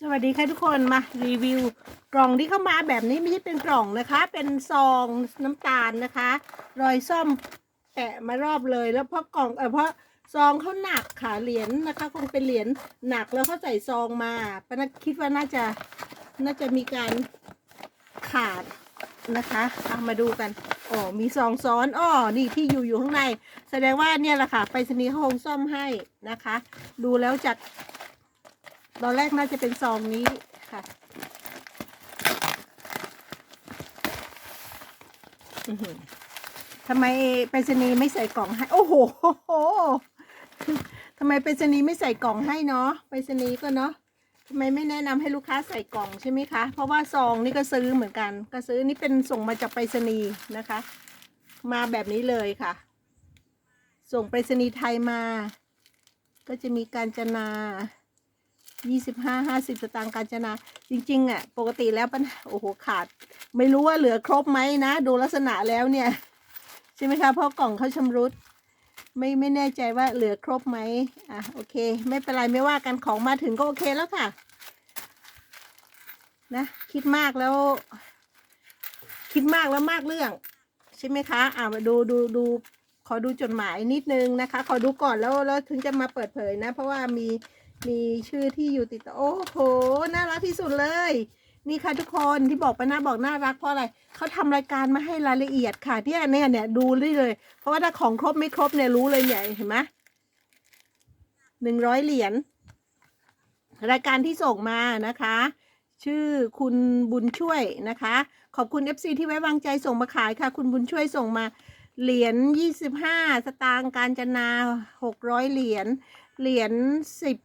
สวัสดีค่ะทุกคนมารีวิวกล่องที่เข้ามาแบบนี้ไม่ใช่เป็นกล่องนะคะ เป็นซองน้ำตาลนะคะ รอยซ่อมแปะมารอบเลยแล้วเพราะกล่องเออเพราะซองเขาหนักค่ะเหรียญนะคะ คงเป็นเหรียญหนักแล้วเขาใส่ซองมาปนัดคิดว่าน่าจะน่าจะมีการขาดนะคะเอามาดูกันอ๋อมีซองซ้อนอ๋อนี่ที่อยู่อยู่ข้างใน แสดงว่าเนี่ยแหละค่ะไปรษณีย์เขาคงซ่อมให้นะคะ ดูแล้วจาก ตอนแรกน่าจะเป็นซองนี้ค่ะอื้อหือทำไมไปรษณีย์ไม่ใส่กล่องให้ โอ้โหทำไมไปรษณีย์ไม่ใส่กล่องให้เนาะไปรษณีย์ก็เนาะทำไมไม่แนะนำให้ลูกค้าใส่กล่องใช่ไหมคะ เพราะว่าซองนี่ก็ซื้อเหมือนกัน ก็ซื้อนี่เป็นส่งมาจากไปรษณีย์นะคะ มาแบบนี้เลยค่ะ ส่งไปรษณีย์ไทยมา ก็จะมีการจนา ยี่สิบห้าห้าสิบสตางค์กาญจนา จริงๆอะปกติแล้วปัญหาโอ้โหขาด ไม่รู้ว่าเหลือครบไหมนะ ดูลักษณะแล้วเนี่ย ใช่ไหมคะเพราะกล่องเขาชำรุด ไม่ไม่แน่ใจว่าเหลือครบไหมอะโอเค ไม่เป็นไรไม่ว่ากันของมาถึงก็โอเคแล้วค่ะ นะ คิดมากแล้ว คิดมากแล้วมากเรื่อง ใช่ไหมคะอ่ามาดูดูดูขอดูจดหมายนิดนึงนะคะ ขอดูก่อนแล้วแล้วถึงจะมาเปิดเผยนะ เพราะว่ามี มีชื่อที่อยู่ติดต่อโอ้โห น่ารักที่สุดเลย นี่ค่ะทุกคนที่บอกไปนะบอกน่ารักเพราะอะไรเขาทำรายการมาให้รายละเอียดค่ะเนี่ยเนี่ยเนี่ยดูได้เลย เพราะว่าถ้าของครบไม่ครบเนี่ยรู้เลยเนี่ยเห็นไหมหนึ่งร้อยเหรียญรายการที่ส่งมานะคะ ชื่อคุณบุญช่วยนะคะ ขอบคุณ FC ที่ไว้วางใจส่งมาขายค่ะ คุณบุญช่วยส่งมาเหรียญยี่สิบห้าสตางค์การจนาหกร้อยเหรียญเหรียญสิบ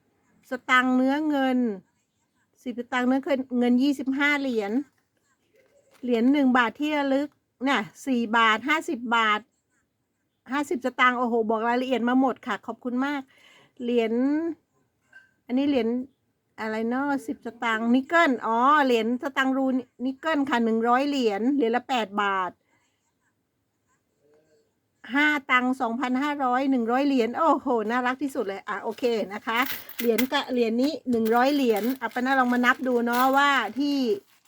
สตางค์เนื้อเงินสิบสตางค์เนื้อเงินเงินยี่สิบห้าเหรียญเหรียญหนึ่งบาทที่ระลึกเนี่ยสี่บาทห้าสิบบาทห้าสิบสตางค์โอ้โห บอกรายละเอียดมาหมดค่ะ ขอบคุณมาก เหรียญอันนี้เหรียญอะไรเนาะสิบสตางค์นิกเกิลอ๋อเหรียญสตางค์รูนิกเกิลค่ะหนึ่งร้อยเหรียญเหรียญละแปดบาท ห้าตังสองพันห้าร้อยหนึ่งร้อยเหรียญโอ้โหน่ารักที่สุดเลยอะโอเคนะคะเหรียญกับเหรียญนี้หนึ่งร้อยเหรียญอะปะนาลองมานับดูเนาะว่าที่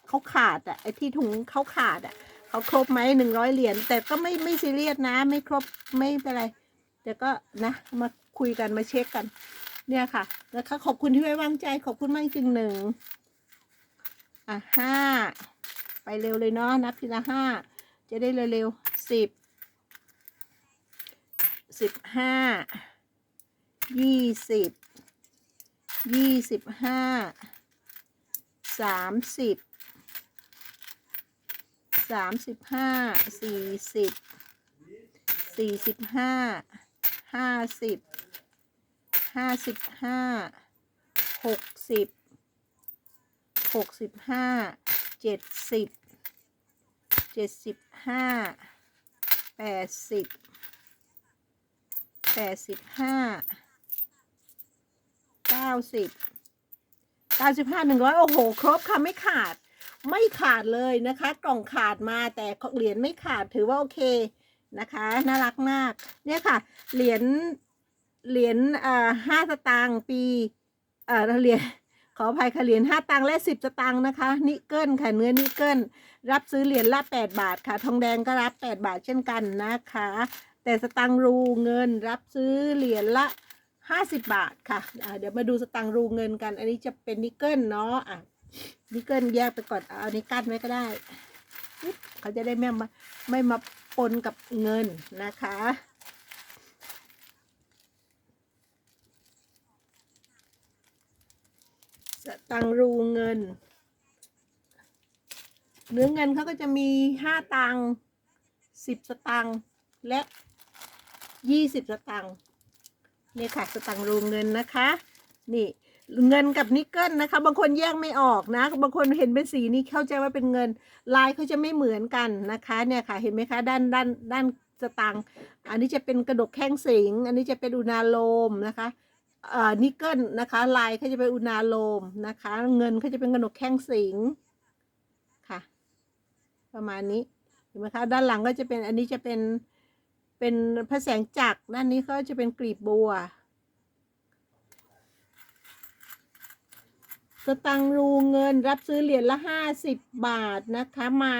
เขาขาดอะไอ้ที่ถุงเขาขาดอะเขาครบไหมหนึ่งร้อยเหรียญแต่ก็ไม่ไม่ซีเรียสนะ ไม่ครบไม่เป็นไรเดี๋ยวก็นะมาคุยกันมาเช็คกัน เนี่ยค่ะนะคะขอบคุณที่ไว้วางใจขอบคุณมากจริงหนึ่งอะห้าไปเร็วเลยเนาะนับทีละห้าจะได้เร็วๆสิบ สิบห้ายี่สิบยี่สิบห้าสามสิบสามสิบห้าสี่สิบสี่สิบห้าห้าสิบห้าสิบห้าหกสิบหกสิบห้าเจ็ดสิบเจ็ดสิบห้าแปดสิบ แปดสิบห้าเก้าสิบเก้าสิบห้าหนึ่งร้อยโอ้โห ครบค่ะไม่ขาด ไม่ขาดเลยนะคะ กล่องขาดมาแต่เหรียญไม่ขาดถือว่าโอเคนะคะ น่ารักมาก เนี่ยค่ะ เหรียญเหรียญเอ่อห้าสตางค์ปีเอ่อเหรียญขออภัยค่ะเหรียญห้าตังค์และสิบสตางค์นะคะนิกเกิลค่ะเนื้อนิกเกิลรับซื้อเหรียญละแปดบาทค่ะ ทองแดงก็รับแปดบาทเช่นกันนะคะ แต่สตังรูเงินรับซื้อเหรียญละห้าสิบบาทค่ะอ่าเดี๋ยวมาดูสตังรูเงินกัน อันนี้จะเป็นนิกเกิลเนาะอะนิกเกิลแยกไปก่อนเอาอันนี้กั้นไว้ก็ได้ เขาจะได้ไม่มาไม่มาปนกับเงินนะคะสตังรูเงิน เนื้อเงินเขาก็จะมีห้าตังสิบสตังและ ยี่สิบสตังค์นี่ค่ะสตังค์รูเงินนะคะ นี่เงินกับนิกเกิลนะคะ บางคนแยกไม่ออกนะ บางคนเห็นเป็นสีนี้เข้าใจว่าเป็นเงิน ลายเขาจะไม่เหมือนกันนะคะเนี่ยค่ะเห็นไหมคะด้านด้านด้านสตังค์อันนี้จะเป็นกระดกแข้งสิง อันนี้จะเป็นอุณาโลมนะคะเอ่อนิกเกิลนะคะ ลายเขาจะเป็นอุณาโลมนะคะ เงินเขาจะเป็นกระดกแข้งสิงค่ะ ประมาณนี้เห็นไหมคะด้านหลังก็จะเป็นอันนี้จะเป็น เป็นพระแสงจักรด้านนี้ก็จะเป็นกลีบบัว สตังรูเงินรับซื้อเหรียญละห้าสิบบาทนะคะมา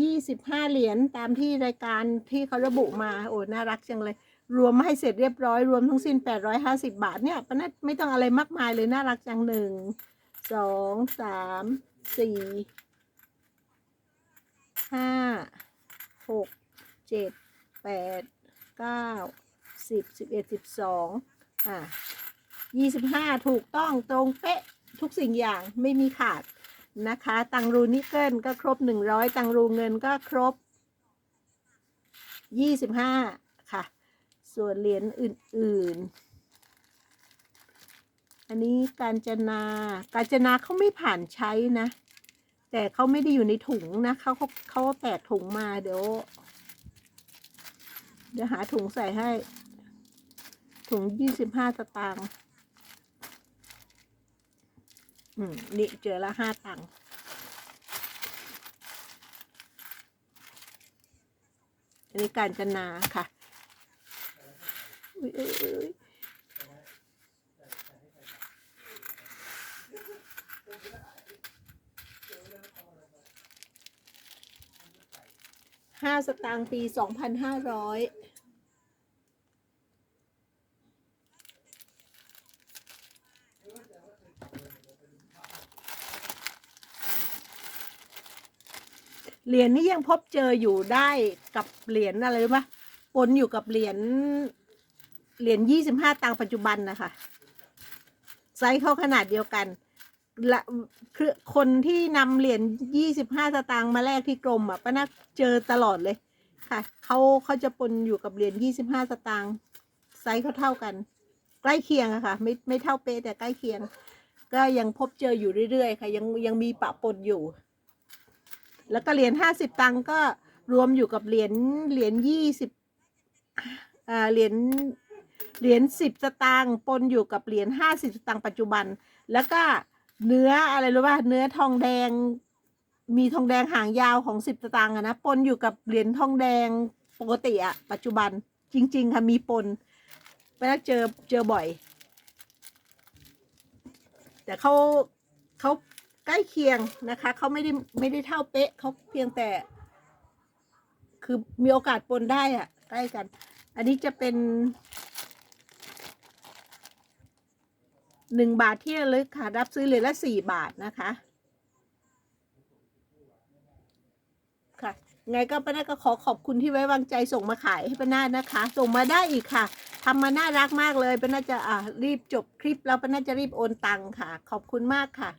ยี่สิบห้าเหรียญตามที่รายการที่เขาระบุมาโอ้น่ารักจังเลย รวมให้เสร็จเรียบร้อย รวมทั้งสิ้นแปดร้อยห้าสิบาทเนี่ยปนัดไม่ต้องอะไรมากมายเลยน่ารักจังหนึ่งสองสามสี่ห้าหกเจ็ดแปด เก้าสิบสิบเอ็ดสิบสองอะยี่สิบห้าถูกต้องตรงเป๊ะทุกสิ่งอย่างไม่มีขาดนะคะ ตังรูนิกเกิลก็ครบหนึ่งร้อยตังรูเงินก็ครบยี่สิบห้าค่ะ ส่วนเหรียญอื่น ๆ อันนี้การจนาการจนาเขาไม่ผ่านใช้นะ แต่เขาไม่ได้อยู่ในถุงนะเขาเขาเขาแตกถุงมาเดี๋ยว เดี๋ยวหาถุงใส่ให้ ถุงยี่สิบห้าสตางค์อืม นี่เจอละห้าตังค์อันนี้การจนาค่ะอุ๊ยเอ้ยเอ้ยห้าสตางค์ปีสองพันห้าร้อย เหรียญนี้ยังพบเจออยู่ได้กับเหรียญอะไรรู้ปะปนอยู่กับเหรียญเหรียญยี่สิบห้าตังปัจจุบันนะคะไซส์เข้าขนาดเดียวกันละคือคนที่นำเหรียญยี่สิบห้าสตางค์มาแลกที่กรมอะป้านักเจอตลอดเลยค่ะเขาเขาจะปนอยู่กับเหรียญยี่สิบห้าสตางค์ไซส์เขาเท่ากัน ใกล้เคียงอะค่ะ ไม่ไม่เท่าเป๊ะแต่ใกล้เคียง ก็ยังพบเจออยู่เรื่อยๆ ค่ะ ยังยังมีปะปนอยู่ แล้วก็เหรียญห้าสิบตังก็รวมอยู่กับเหรียญเหรียญยี่สิบอ่าเหรียญเหรียญสิบสตางค์ปนอยู่กับเหรียญห้าสิบสตางค์ปัจจุบัน แล้วก็เนื้ออะไรรู้ป่ะเนื้อทองแดง มีทองแดงหางยาวของสิบสตางค์อะนะปนอยู่กับเหรียญทองแดงปกติอะปัจจุบันจริง ๆ ค่ะ มีปนไปแล้วเจอเจอบ่อย แต่เขาเขา ใกล้เคียงนะคะเขาไม่ได้ไม่ได้เท่าเป๊ะเขาเพียงแต่ คือมีโอกาสปนได้อะใกล้กัน อันนี้จะเป็นหนึ่งบาทที่ระลึกค่ะ รับซื้อเหรียญละสี่บาทนะคะค่ะไงก็ป้านาก็ขอขอบคุณที่ไว้วางใจส่งมาขายให้ป้านานะคะ ส่งมาได้อีกค่ะทำมาน่ารักมากเลยป้านาจะอ่ารีบจบคลิปแล้วป้านาจะรีบโอนตังค่ะ ขอบคุณมากค่ะ